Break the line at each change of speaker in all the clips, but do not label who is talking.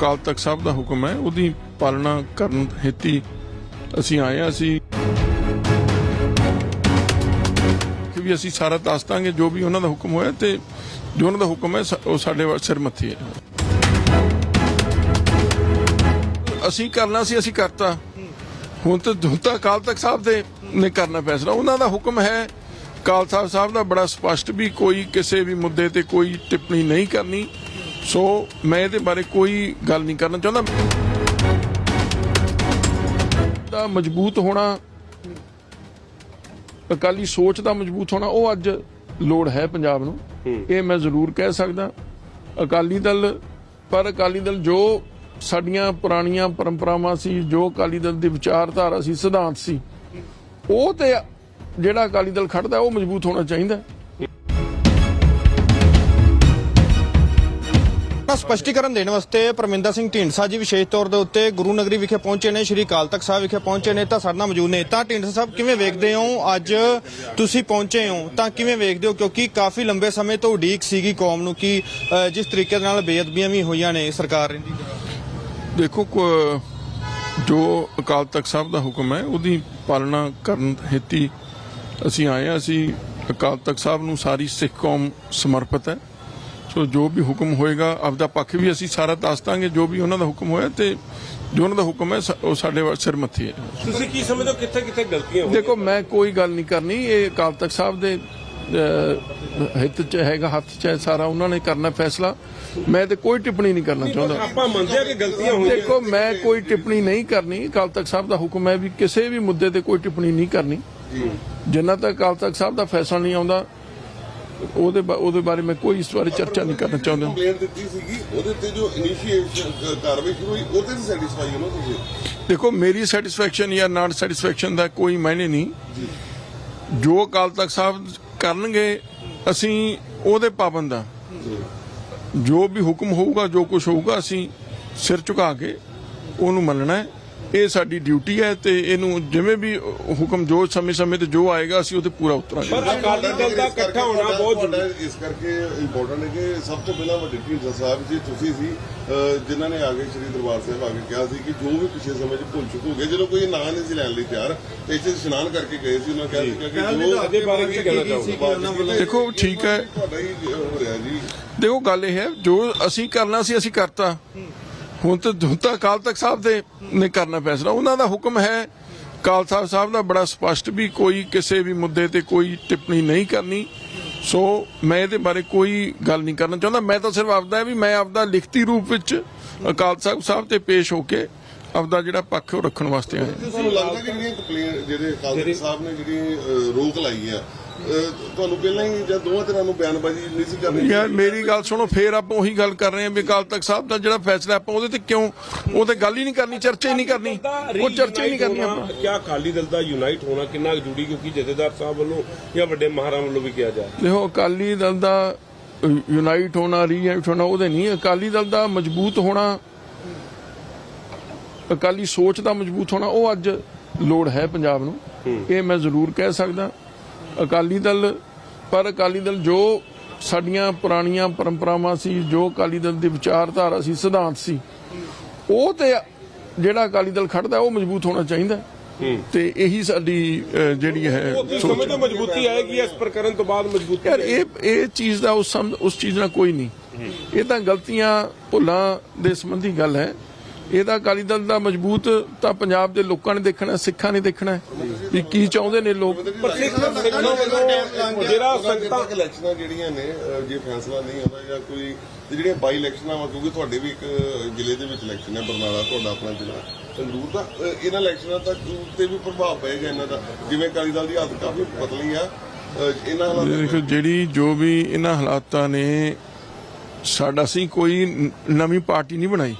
ਅਕਾਲ ਤਖਤ ਸਾਹਿਬ ਦਾ ਹੁਕਮ ਹੈ, ਉਹਦੀ ਪਾਲਣਾ ਕਰਨ ਹਿੱਤੀ ਅਸੀਂ ਆਏ ਹਾਂ, ਅਸੀਂ ਕਿ ਵੀ ਅਸੀਂ ਸਾਰਾ ਦੱਸ ਦਾਂਗੇ ਜੋ ਵੀ ਉਹਨਾਂ ਦਾ ਹੁਕਮ ਹੋਇਆ ਤੇ ਜੋ ਉਹਨਾਂ ਦਾ ਹੁਕਮ ਹੈ ਉਹ ਸਾਡੇ ਵਾ- ਸਿਰ ਮੱਥੇ ਹੈ ਅਸੀਂ ਕਰਨਾ ਸੀ, ਅਸੀਂ ਕਰਤਾ। ਹੁਣ ਤਾਂ ਹੁਣ ਤਾਂ ਅਕਾਲ ਤਖਤ ਸਾਹਿਬ ਦੇ ਨੇ ਕਰਨਾ ਫੈਸਲਾ। ਉਹਨਾਂ ਦਾ ਹੁਕਮ ਹੈ, ਅਕਾਲ ਸਾਹਿਬ ਸਾਹਿਬ ਦਾ ਬੜਾ ਸਪਸ਼ਟ ਵੀ ਕੋਈ ਕਿਸੇ ਵੀ ਮੁੱਦੇ ਤੇ ਕੋਈ ਟਿੱਪਣੀ ਨਹੀਂ ਕਰਨੀ। ਸੋ ਮੈਂ ਇਹਦੇ ਬਾਰੇ ਕੋਈ ਗੱਲ ਨਹੀਂ ਕਰਨਾ ਚਾਹੁੰਦਾ। ਦਾ ਮਜ਼ਬੂਤ ਹੋਣਾ ਅਕਾਲੀ ਸੋਚ ਦਾ ਮਜ਼ਬੂਤ ਹੋਣਾ ਉਹ ਅੱਜ ਲੋੜ ਹੈ ਪੰਜਾਬ ਨੂੰ। ਇਹ ਮੈਂ ਜ਼ਰੂਰ ਕਹਿ ਸਕਦਾ। ਅਕਾਲੀ ਦਲ ਪਰ ਅਕਾਲੀ ਦਲ ਜੋ ਸਾਡੀਆਂ ਪੁਰਾਣੀਆਂ ਪਰੰਪਰਾਵਾਂ ਸੀ ਜੋ ਅਕਾਲੀ ਦਲ ਦੀ ਵਿਚਾਰਧਾਰਾ ਸੀ ਸਿਧਾਂਤ ਸੀ ਉਹ ਤੇ ਜਿਹੜਾ ਅਕਾਲੀ ਦਲ ਖੜਦਾ ਉਹ ਮਜ਼ਬੂਤ ਹੋਣਾ ਚਾਹੀਦਾ।
ਆਪਣਾ ਸਪਸ਼ਟੀਕਰਨ ਦੇਣ ਵਾਸਤੇ ਪਰਮਿੰਦਰ ਸਿੰਘ ਢੀਂਡਸਾ ਜੀ ਵਿਸ਼ੇਸ਼ ਤੌਰ ਦੇ ਉੱਤੇ ਗੁਰੂ ਨਗਰੀ ਵਿਖੇ ਪਹੁੰਚੇ ਨੇ, ਸ਼੍ਰੀ ਅਕਾਲ ਤਖਤ ਸਾਹਿਬ ਵਿਖੇ ਪਹੁੰਚੇ ਨੇ, ਤਾਂ ਸਾਡੇ ਨਾਲ ਮੌਜੂਦ ਨੇ। ਤਾਂ ਢੀਂਡਸਾ ਸਾਹਿਬ, ਕਿਵੇਂ ਵੇਖਦੇ ਹੋ ਅੱਜ ਤੁਸੀਂ ਪਹੁੰਚੇ ਹੋ? ਤਾਂ ਕਿਵੇਂ ਵੇਖਦੇ ਹੋ? ਕਿਉਂਕਿ ਕਾਫੀ ਲੰਬੇ ਸਮੇਂ ਤੋਂ ਉਡੀਕ ਸੀਗੀ ਕੌਮ ਨੂੰ ਕਿ ਜਿਸ ਤਰੀਕੇ ਦੇ ਨਾਲ ਬੇਅਦਬੀਆਂ ਵੀ ਹੋਈਆਂ ਨੇ ਸਰਕਾਰ ਦੀ।
ਦੇਖੋ ਜੋ ਅਕਾਲ ਤਖਤ ਸਾਹਿਬ ਦਾ ਹੁਕਮ ਹੈ, ਉਹਦੀ ਪਾਲਣਾ ਕਰਨ ਹਿੱਤੀ ਅਸੀਂ ਆਏ ਹਾਂ। ਅਸੀਂ ਅਕਾਲ ਤਖਤ ਸਾਹਿਬ ਨੂੰ ਸਾਰੀ ਸਿੱਖ ਕੌਮ ਸਮਰਪਿਤ ਹੈ। ਸੋ ਜੋ ਵੀ ਹੁਕਮ ਹੋਏਗਾ ਆਪਦਾ ਪੱਖ ਵੀ ਅਸੀਂ ਸਾਰਾ ਦੱਸ ਦਾਂਗੇ ਜੋ ਵੀ ਉਹਨਾਂ ਦਾ ਹੁਕਮ ਹੋਇਆ ਤੇ ਜੋ ਉਹਨਾਂ ਦਾ ਹੁਕਮ ਹੈ ਉਹ ਸਾਡੇ ਸਿਰ ਮੱਥੇ ਹੈ।
ਤੁਸੀਂ ਕੀ ਸਮਝਦੇ ਹੋ ਕਿੱਥੇ ਕਿੱਥੇ ਗਲਤੀਆਂ ਹੋਈਆਂ?
ਦੇਖੋ ਮੈਂ ਕੋਈ ਗੱਲ ਨਹੀਂ ਕਰਨੀ ਇਹ ਅਕਾਲ ਤਖਤ ਸਾਹਿਬ ਦੇ ਹਿੱਤ ਚ ਹੈਗਾ ਹੱਥ ਚ ਹੈ ਸਾਰਾ ਉਹਨਾਂ ਨੇ ਕਰਨਾ ਫੈਸਲਾ। ਮੈਂ ਤੇ ਕੋਈ ਟਿੱਪਣੀ ਨਹੀਂ ਕਰਨਾ ਚਾਹੁੰਦਾ।
ਆਪਾਂ ਮੰਨਦੇ ਆ ਕਿ ਗਲਤੀਆਂ ਹੋਈਆਂ।
ਦੇਖੋ ਮੈਂ ਕੋਈ ਟਿੱਪਣੀ ਨਹੀਂ ਕਰਨੀ ਅਕਾਲ ਤਖਤ ਸਾਹਿਬ ਦਾ ਹੁਕਮ ਹੈ ਵੀ ਕਿਸੇ ਵੀ ਮੁੱਦੇ ਤੇ ਕੋਈ ਟਿੱਪਣੀ ਨਹੀਂ ਕਰਨੀ। ਜਿੰਨਾ ਤੱਕ ਅਕਾਲ ਤਖਤ ਸਾਹਿਬ ਦਾ ਫੈਸਲਾ ਨਹੀਂ ਆਉਂਦਾ ਉਹਦੇ ਉਹਦੇ ਬਾਰੇ ਮੈਂ ਕੋਈ ਇਸ ਬਾਰੇ ਚਰਚਾ ਨਹੀਂ ਕਰਨਾ ਚਾਹੁੰਦਾ।
ਕੰਪਲੇਂਟ ਦਿੱਤੀ ਸੀਗੀ ਉਹਦੇ ਤੇ ਜੋ ਇਨੀਸ਼ੀਏਸ਼ਨ ਕਾਰਵਾਈ ਸ਼ੁਰੂ ਹੋਈ ਉਹਦੇ ਤੇ ਸੈਟੀਸਫਾਈ ਹੋ ਨਾ ਤੁਸੀਂ?
ਦੇਖੋ ਮੇਰੀ ਸੈਟੀਸਫੈਕਸ਼ਨ ਜਾਂ ਨਾਨ ਸੈਟੀਸਫੈਕਸ਼ਨ ਦਾ ਕੋਈ ਮਾਇਨੇ ਨਹੀਂ। ਜੋ। ਅਕਾਲ ਤਖਤ ਸਾਹਿਬ ਕਰਨਗੇ ਅਸੀਂ ਉਹਦੇ ਪਾਬੰਦ ਆ। ਜੋ। ਵੀ ਹੁਕਮ ਹੋਊਗਾ ਜੋ ਕੁਝ ਹੋਊਗਾ ਅਸੀਂ ਸਿਰ ਝੁਕਾ ਕੇ ਉਹਨੂੰ ਮੰਨਣਾ ਹੈ। ਇਹ ਸਾਡੀ ਡਿਊਟੀ ਹੈ ਤੇ ਇਹਨੂੰ ਜਿਵੇਂ ਵੀ ਹੁਕਮ ਜੋ ਸਮੇਂ-ਸਮੇਂ ਤੇ ਜੋ ਆਏਗਾ ਅਸੀਂ ਉਹਦੇ ਪੂਰਾ ਉਤਰਾਂਗੇ।
ਪਰ ਅਕਾਲੀ ਦਲ ਦਾ ਇਕੱਠਾ ਹੋਣਾ ਬਹੁਤ ਜ਼ਰੂਰੀ
ਇਸ ਕਰਕੇ ਇੰਪੋਰਟੈਂਟ ਹੈ ਕਿ ਸਭ ਤੋਂ ਪਹਿਲਾਂ ਵੱਡੇ ਢੀਂਡਸਾ ਸਾਹਿਬ ਜੀ ਤੁਸੀਂ ਸੀ ਜਿਨ੍ਹਾਂ ਨੇ ਆ ਕੇ ਸ੍ਰੀ ਦਰਬਾਰ ਸਾਹਿਬ ਆ ਕੇ ਕਿਹਾ ਸੀ ਕਿ ਜੋ ਵੀ ਪਿਛਲੇ ਸਮੇਂ 'ਚ ਭੁੱਲ ਚੁੱਕ ਹੋ ਗਏ ਜਦੋਂ ਕੋਈ ਨਾਂ ਨਹੀਂ ਸੀ ਲੈਣ ਲਈ ਤਿਆਰ ਤੇ ਇੱਥੇ ਇਸ਼ਨਾਨ ਕਰਕੇ ਗਏ ਸੀ ਉਹਨਾਂ ਕਿਹਾ ਸੀ ਕਿ ਜੋ
ਇਹਦੇ ਬਾਰੇ ਕੀ ਕਹਿਣਾ ਚਾਹੋਗੇ।
ਦੇਖੋ, ਠੀਕ ਹੈ।
ਤੁਹਾਡਾ ਹੀ ਹੋ ਰਿਹਾ ਜੀ।
ਦੇਖੋ ਗੱਲ ਇਹ ਹੈ ਜੋ ਅਸੀਂ ਕਰਨਾ ਸੀ ਅਸੀਂ ਕਰਤਾ। ਹੁਣ ਤਾਂ ਹੁਣ ਤਾਂ ਅਕਾਲ ਤਖਤ ਸਾਹਿਬ ਦੇ ਨੇ ਕਰਨਾ ਫੈਸਲਾ। ਉਹਨਾਂ ਦਾ ਹੁਕਮ ਹੈ ਅਕਾਲ ਤਖਤ ਸਾਹਿਬ ਦਾ ਬੜਾ ਸਪਸ਼ਟ ਵੀ ਕੋਈ ਕਿਸੇ ਵੀ ਮੁੱਦੇ ਤੇ ਕੋਈ ਟਿੱਪਣੀ ਨਹੀਂ ਕਰਨੀ। ਸੋ ਮੈਂ ਇਹਦੇ ਬਾਰੇ ਕੋਈ ਗੱਲ ਨਹੀਂ ਕਰਨਾ ਚਾਹੁੰਦਾ। ਮੈਂ ਤਾਂ ਸਿਰਫ ਆਪਦਾ ਵੀ ਮੈਂ ਆਪਦਾ ਲਿਖਤੀ ਰੂਪ ਵਿੱਚ ਅਕਾਲ ਤਖਤ ਸਾਹਿਬ ਤੇ ਪੇਸ਼ ਹੋ ਕੇ ਆਪਦਾ ਜਿਹੜਾ ਪੱਖ ਉਹ ਰੱਖਣ ਵਾਸਤੇ ਆਇਆ।
ਤੁਹਾਨੂੰ ਲੱਗਦਾ ਕਿ ਜਿਹੜੀਆਂ ਕੰਪਲੇਂਟ ਜਿਹੜੇ ਅਕਾਲ ਸਾਹਿਬ ਨੇ ਜਿਹੜੀ ਰੋਕ ਲਾਈ ਹੈ ਤੁਹਾਨੂੰ ਪਹਿਲਾਂ ਹੀ ਜਾਂ ਦੋਵਾਂ ਤਰ੍ਹਾਂ ਨੂੰ ਬਿਆਨਬਾਜ਼ੀ ਨਹੀਂ ਸੀ ਕਰਨੀ
ਯਾਰ ਮੇਰੀ ਗੱਲ ਸੁਣੋ ਫੇਰ ਆਪਾਂ ਉਹੀ ਗੱਲ ਕਰ ਰਹੇ ਹਾਂ ਵੀ ਅਕਾਲ ਤਖਤ ਸਾਹਿਬ ਦਾ ਜਿਹੜਾ ਫੈਸਲਾ ਆਪਾਂ ਉਹਦੇ ਤੇ ਕਿਉਂ ਉਹ ਤੇ ਗੱਲ ਹੀ ਨਹੀਂ ਕਰਨੀ ਚਰਚਾ ਹੀ ਨਹੀਂ ਕਰਨੀ ਉਹ ਚਰਚਾ ਹੀ ਨਹੀਂ ਕਰਨੀ ਆਪਾਂ।
ਕਿਆ ਅਕਾਲੀ ਦਲ ਦਾ ਯੂਨਾਈਟ ਹੋਣਾ ਕਿੰਨਾ ਜ਼ਰੂਰੀ ਕਿਉਂਕਿ ਜਥੇਦਾਰ ਸਾਹਿਬ ਵੱਲੋਂ ਜਾਂ ਵੱਡੇ ਮਹਾਰਾਂ ਵੱਲੋਂ ਵੀ ਕਿਹਾ ਜਾ
ਦੇਖੋ ਅਕਾਲੀ ਦਲ ਦਾ ਯੂਨਾਈਟ ਹੋਣਾ ਰੀਯੂਨਾਈਟ ਹੋਣਾ ਉਹਦੇ ਨਹੀਂ ਅਕਾਲੀ ਦਲ ਦਾ ਮਜ਼ਬੂਤ ਹੋਣਾ ਅਕਾਲੀ ਸੋਚ ਦਾ ਮਜ਼ਬੂਤ ਹੋਣਾ ਉਹ ਅੱਜ ਲੋੜ ਹੈ ਪੰਜਾਬ ਨੂੰ। ਇਹ ਮੈਂ ਜ਼ਰੂਰ ਕਹਿ ਸਕਦਾ। ਅਕਾਲੀ ਦਲ ਪਰ ਅਕਾਲੀ ਦਲ ਜੋ ਸਾਡੀਆਂ ਪੁਰਾਣੀਆਂ ਪਰੰਪਰਾਵਾਂ ਸੀ ਜੋ ਅਕਾਲੀ ਦਲ ਦੀ ਵਿਚਾਰਧਾਰਾ ਸੀ ਸਿਧਾਂਤ ਸੀ ਉਹ ਤੇ ਜਿਹੜਾ ਅਕਾਲੀ ਦਲ ਖੜਦਾ ਉਹ ਮਜ਼ਬੂਤ ਹੋਣਾ ਚਾਹੀਦਾ। ਤੇ ਇਹੀ ਸਾਡੀ ਜਿਹੜੀ ਹੈ
ਸਮਝਦੇ ਹੋ ਮਜ਼ਬੂਤੀ ਆਏਗੀ ਇਸ ਪ੍ਰਕਰਨ ਤੋਂ ਬਾਅਦ ਮਜ਼ਬੂਤੀ
ਯਾਰ ਇਹ ਇਹ ਚੀਜ਼ ਦਾ ਉਸ ਉਸ ਚੀਜ਼ ਨਾਲ ਕੋਈ ਨਹੀਂ। ਇਹ ਤਾਂ ਗਲਤੀਆਂ ਭੁੱਲਾਂ ਦੇ ਸੰਬੰਧੀ ਗੱਲ ਹੈ। ਇਹ ਤਾਂ ਅਕਾਲੀ ਦਲ ਦਾ ਮਜ਼ਬੂਤ ਤਾਂ ਪੰਜਾਬ ਦੇ ਲੋਕਾਂ ਨੇ ਦੇਖਣਾ ਸਿੱਖਾਂ ਨੇ ਦੇਖਣਾ ਵੀ ਕੀ ਚਾਹੁੰਦੇ ਨੇ ਲੋਕ।
ਪਰ ਸਿੱਖ ਸਿੱਖਾਂ ਵੱਲੋਂ ਜਿਹੜਾ ਸੰਗਤਾਂ
ਤੱਕ ਇਲੈਕਸ਼ਨਾਂ ਜਿਹੜੀਆਂ ਨੇ ਅਹ, ਜੇ ਫੈਸਲਾ ਨਹੀਂ ਆਉਂਦਾ ਜਾਂ ਕੋਈ ਤੇ ਜਿਹੜੀਆਂ ਬਾਈ ਇਲੈਕਸ਼ਨਾਂ ਵਾ ਕਿਉਂਕਿ ਤੁਹਾਡੇ ਵੀ ਇੱਕ ਅਹ, ਜ਼ਿਲ੍ਹੇ ਦੇ ਵਿੱਚ ਇਲੈਕਸ਼ਨ ਹੈ ਬਰਨਾਲਾ ਤੁਹਾਡਾ ਆਪਣਾ ਜ਼ਿਲ੍ਹਾ ਸੰਗਰੂਰ ਦਾ ਅਹ, ਇਹਨਾਂ ਇਲੈਕਸ਼ਨਾਂ ਤੱਕ ਤੇ ਵੀ ਪ੍ਰਭਾਵ ਪਏਗਾ ਇਹਨਾਂ ਦਾ। ਜਿਵੇਂ ਅਕਾਲੀ ਦਲ ਦੀ ਹਾਲਤ ਕਾਫੀ ਪਤਲੀ ਆ ਅਹ, ਇਹਨਾਂ ਹਾਲਾਤਾਂ
ਦੇਖੋ ਜਿਹੜੀ ਜੋ ਵੀ ਇਹਨਾਂ ਹਾਲਾਤਾਂ ਨੇ ਸਾਡਾ ਅਸੀਂ ਕੋਈ ਨਵੀਂ ਪਾਰਟੀ ਨਹੀਂ ਬਣਾਈ।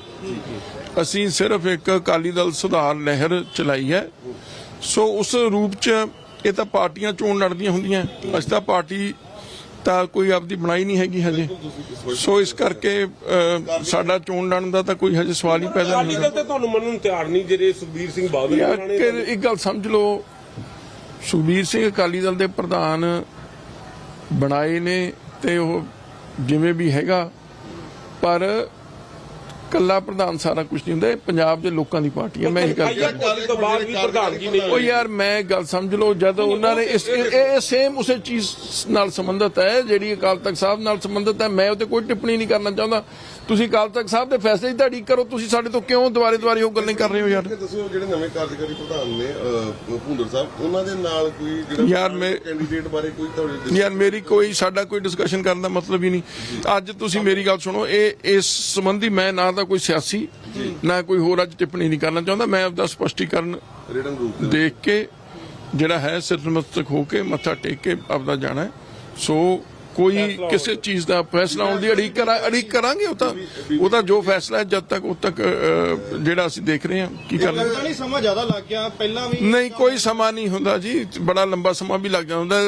ਅਸੀਂ ਸਿਰਫ ਇੱਕ ਅਕਾਲੀ ਦਲ ਸੁਧਾਰ ਲਹਿਰ ਚਲਾਈ ਹੈ। ਸੋ ਉਸ ਰੂਪ ਚ ਇਹ ਤਾਂ ਪਾਰਟੀਆਂ ਚੋਣ ਲੜਦੀਆਂ ਹੁੰਦੀਆਂ। ਅਸੀਂ ਤਾਂ ਪਾਰਟੀ ਤਾਂ ਕੋਈ ਆਪਦੀ ਬਣਾਈ ਨਹੀਂ ਹੈਗੀ ਹਜੇ। ਸੋ ਇਸ ਕਰਕੇ ਸਾਡਾ ਚੋਣ ਲੜਨ ਦਾ ਤਾਂ ਕੋਈ ਹਜੇ ਸਵਾਲ ਹੀ ਪੈਦਾ ਨਹੀਂ
ਤੇ ਤੁਹਾਨੂੰ ਮੰਨਣ ਤਿਆਰ ਨਹੀਂ ਜਿਹੜੇ ਸੁਖਬੀਰ ਸਿੰਘ ਬਾਦਲ
ਕਿ ਇੱਕ ਗੱਲ ਸਮਝ ਲਓ। ਸੁਖਬੀਰ ਸਿੰਘ ਅਕਾਲੀ ਦਲ ਦੇ ਪ੍ਰਧਾਨ ਬਣਾਏ ਨੇ ਤੇ ਉਹ ਜਿਵੇਂ ਵੀ ਹੈਗਾ। ਪਰ ਕੱਲਾ ਪ੍ਰਧਾਨ ਸਾਰਾ ਕੁਝ ਨਹੀਂ ਹੁੰਦਾ ਇਹ ਪੰਜਾਬ ਦੇ ਲੋਕਾਂ ਦੀ ਪਾਰਟੀ ਹੈ ਮੈਂ ਇਹ ਗੱਲ
ਭਾਈਆ ਕਾਲੀ ਤੋਂ ਬਾਅਦ ਵੀ ਪ੍ਰਧਾਨਗੀ ਨਹੀਂ
ਉਹ ਯਾਰ ਮੈਂ ਗੱਲ ਸਮਝ ਲਓ ਜਦ ਉਹਨਾਂ ਨੇ ਇਸ ਇਹ- ਸੇਮ ਉਸੇ ਚੀਜ਼ ਨਾਲ ਸੰਬੰਧਿਤ ਹੈ ਜਿਹੜੀ ਅਕਾਲ ਤਖਤ ਸਾਹਿਬ ਨਾਲ ਸੰਬੰਧਿਤ ਹੈ ਮੈਂ ਉਹਤੇ ਕੋਈ ਟਿੱਪਣੀ ਨਹੀਂ ਕਰਨਾ ਚਾਹੁੰਦਾ। ਤੁਸੀਂ ਅਕਾਲ ਤਖਤ ਸਾਹਿਬ ਦੇ ਫੈਸਲੇ ਦੀ ਤੁਹਾਡੀ ਕਰੋ ਤੁਸੀਂ ਸਾਡੇ ਤੋਂ ਕਿਉਂ ਦੁਬਾਰੇ ਦੁਬਾਰੇ ਉਹ ਗੱਲਾਂ ਕਰ ਰਹੇ ਹੋ ਯਾਰ?
ਦੱਸੋ ਜਿਹੜੇ ਨਵੇਂ ਕਾਰਜਕਾਰੀ ਪ੍ਰਧਾਨ ਨੇ ਭੁੰਦਰ ਸਾਹਿਬ ਉਹਨਾਂ ਦੇ ਨਾਲ ਕੋਈ ਜਿਹੜਾ
ਯਾਰ ਮੈਂ-
ਕੈਂਡੀਡੇਟ ਬਾਰੇ ਕੋਈ ਤੁਹਾਡੇ
ਯਾਰ ਮੇਰੀ ਕੋਈ ਸਾਡਾ ਕੋਈ ਡਿਸਕਸ਼ਨ ਕਰਨ ਦਾ ਮਤਲਬ ਹੀ ਨਹੀਂ। ਅੱਜ ਤੁਸੀਂ ਮੇਰੀ ਗੱਲ ਸੁਣੋ ਇਹ ਇਸ ਸੰਬੰਧੀ ਮੈਂ ਨਾ ਤਾਂ ਕੋਈ ਸਿਆਸੀ ਨਾ ਕੋਈ ਹੋਰ ਅੱਜ ਟਿੱਪਣੀ ਨਹੀਂ ਕਰਨਾ ਚਾਹੁੰਦਾ। ਮੈਂ ਆਪਦਾ ਸਪਸ਼ਟੀਕਰਨ
ਰਿਟਨ ਰੂਪ ਦੇ
ਦੇਖ ਕੇ ਜਿਹੜਾ ਹੈ ਸਿਰ ਨਮਸਤਕ ਹੋ ਕੇ ਮੱਥਾ ਟੇਕ ਕੇ ਆਪਦਾ ਜਾਣਾ ਹੈ। ਸੋ ਕੋਈ ਕਿਸੇ ਚੀਜ਼ ਦਾ ਫੈਸਲਾ ਹੋਣ ਦੀ ਅੜੀਕ ਕਰਾਂ ਅੜੀਕ ਕਰਾਂਗੇ ਉਹ ਤਾਂ। ਉਹ ਤਾਂ ਜੋ ਫੈਸਲਾ ਹੈ ਜਦ ਤੱਕ ਉਦ ਤੱਕ ਜਿਹੜਾ ਅਸੀਂ ਦੇਖ ਰਹੇ ਹਾਂ ਕੀ ਕਰਨਾ।
ਲੱਗਦਾ ਨਹੀਂ ਸਮਾਂ ਜ਼ਿਆਦਾ ਲੱਗ ਗਿਆ। ਪਹਿਲਾਂ ਵੀ
ਨਹੀਂ ਕੋਈ ਸਮਾਂ ਨਹੀਂ ਹੁੰਦਾ ਜੀ। ਬੜਾ ਲੰਬਾ ਸਮਾਂ ਵੀ ਲੱਗ ਜਾਂਦਾ।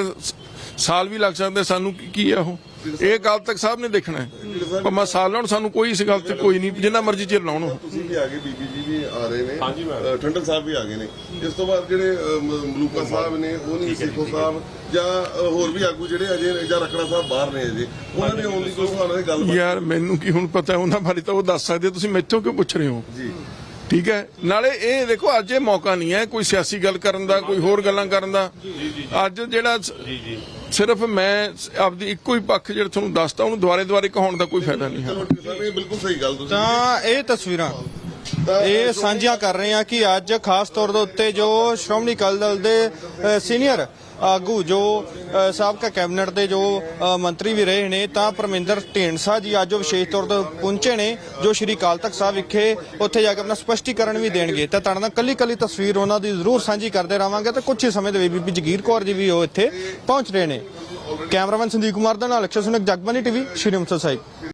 ਸਾਲ ਵੀ ਲੱਗ ਸਕਦੇ ਸਾਨੂੰ ਕੀ ਹੈ ਉਹ? ਇਹ ਗੱਲ ਤੱਕ ਸਾਹਿਬ ਨੇ ਦੇਖਣਾ ਹੈ। ਭਾਵੇਂ ਸਾਲ ਲਾਉਣ ਸਾਨੂੰ ਕੋਈ ਇਸ ਗੱਲ ਤੇ ਕੋਈ ਨਹੀਂ ਜਿੰਨਾ ਮਰਜ਼ੀ ਚਿਰ ਲਾਉਣ। ਉਹ
ਤੁਸੀਂ ਵੀ ਆ ਗਏ ਬੀਬੀ ਜੀ ਵੀ ਆ ਰਹੇ ਨੇ।
ਹਾਂਜੀ ਮੈਮ।
ਅਹ, ਠੰਡਲ ਸਾਹਿਬ ਵੀ ਆ ਗਏ ਨੇ। ਇਸ ਤੋਂ ਬਾਅਦ ਜਿਹੜੇ ਅਹ, ਮ- ਮਲੂਕਾ ਸਾਹਿਬ ਨੇ ਉਹ ਨਹੀਂ ਸੇਖੋ ਸਾਹਿਬ ਜਾਂ ਅਹ, ਹੋਰ ਵੀ ਆਗੂ ਜਿਹੜੇ ਅਜੇ ਜਾਂ ਰਖੜਾ ਸਾਹਿਬ ਬਾਹਰ ਨੇ ਅਜੇ ਉਹਨਾਂ ਦੇ ਆਉਣ ਦੀ ਕੋਈ ਸੁਭਾਵਨਾ ਹੈ ਗੱਲ
ਯਾਰ ਮੈਨੂੰ ਕੀ ਹੁਣ ਪਤਾ ਉਹਨਾਂ ਬਾਰੇ ਤਾਂ ਉਹ ਦੱਸ ਸਕਦੇ ਤੁਸੀਂ ਮੈਥੋਂ ਕਿਉਂ ਪੁੱਛ ਰਹੇ ਹੋ?
ਜੀ।
ਠੀਕ ਹੈ? ਨਾਲੇ ਇਹ ਦੇਖੋ ਅੱਜ ਇਹ ਮੌਕਾ ਨਹੀਂ ਹੈ ਕੋਈ ਸਿਆਸੀ ਗੱਲ ਕਰਨ ਦਾ ਕੋਈ ਹੋਰ ਗੱਲਾਂ ਕਰਨ ਦਾ। ਅੱਜ ਜਿਹੜਾ ਸਿਰਫ ਮੈਂ ਆਪਦੀ ਇੱਕੋ ਹੀ ਪੱਖ ਜਿਹੜਾ ਤੁਹਾਨੂੰ ਦੱਸਤਾ ਉਹਨੂੰ ਦੁਆਰੇ ਦੁਆਰੇ ਕਹਾਉਣ ਦਾ ਕੋਈ ਫਾਇਦਾ ਨਹੀਂ ਹੈ।
ਬਿਲਕੁਲ ਸਹੀ ਗੱਲ ਤੁਸੀਂ
ਤਾਂ ਇਹ ਤਸਵੀਰਾਂ ਇਹ ਸਾਂਝੀਆਂ ਕਰ ਰਹੇ ਹਾਂ ਕਿ ਅੱਜ ਖਾਸ ਤੌਰ ਦੇ ਉੱਤੇ ਜੋ ਸ਼੍ਰੋਮਣੀ ਅਕਾਲੀ ਦਲ ਦੇ ਸੀਨੀਅਰ ਆਗੂ ਜੋ ਸਾਬਕਾ ਕੈਬਨਿਟ ਦੇ ਜੋ ਮੰਤਰੀ ਵੀ ਰਹੇ ਨੇ, ਤਾਂ ਪਰਮਿੰਦਰ ਢੀਂਡਸਾ ਜੀ ਅੱਜ ਉਹ ਵਿਸ਼ੇਸ਼ ਤੌਰ ਤੇ ਪਹੁੰਚੇ ਨੇ, ਜੋ ਸ਼੍ਰੀ ਅਕਾਲ ਤਖਤ ਸਾਹਿਬ ਵਿਖੇ ਉੱਥੇ ਜਾ ਕੇ ਆਪਣਾ ਸਪਸ਼ਟੀਕਰਨ ਵੀ ਦੇਣਗੇ। ਤਾਂ ਤੁਹਾਡੇ ਨਾਲ ਕੱਲੀ ਕੱਲੀ ਤਸਵੀਰ ਉਹਨਾਂ ਦੀ ਜ਼ਰੂਰ ਸਾਂਝੀ ਕਰਦੇ ਰਵਾਂਗੇ ਤੇ ਕੁਝ ਹੀ ਸਮੇਂ ਦੇ ਵਿੱਚ ਬੀਬੀ ਜਗੀਰ ਕੌਰ ਜੀ ਵੀ ਉਹ ਇੱਥੇ ਪਹੁੰਚ ਰਹੇ ਨੇ। ਕੈਮਰਾਮੈਨ ਸੰਦੀਪ ਕੁਮਾਰ ਦਾ ਨਾਲ ਅਕਸ਼ਰ ਸੁਨਕ ਜਗਬਾਨੀ ਟੀਵੀ ਸ਼੍ਰੀ ਅੰਮ੍ਰਿਤਸਰ ਸਾਹਿਬ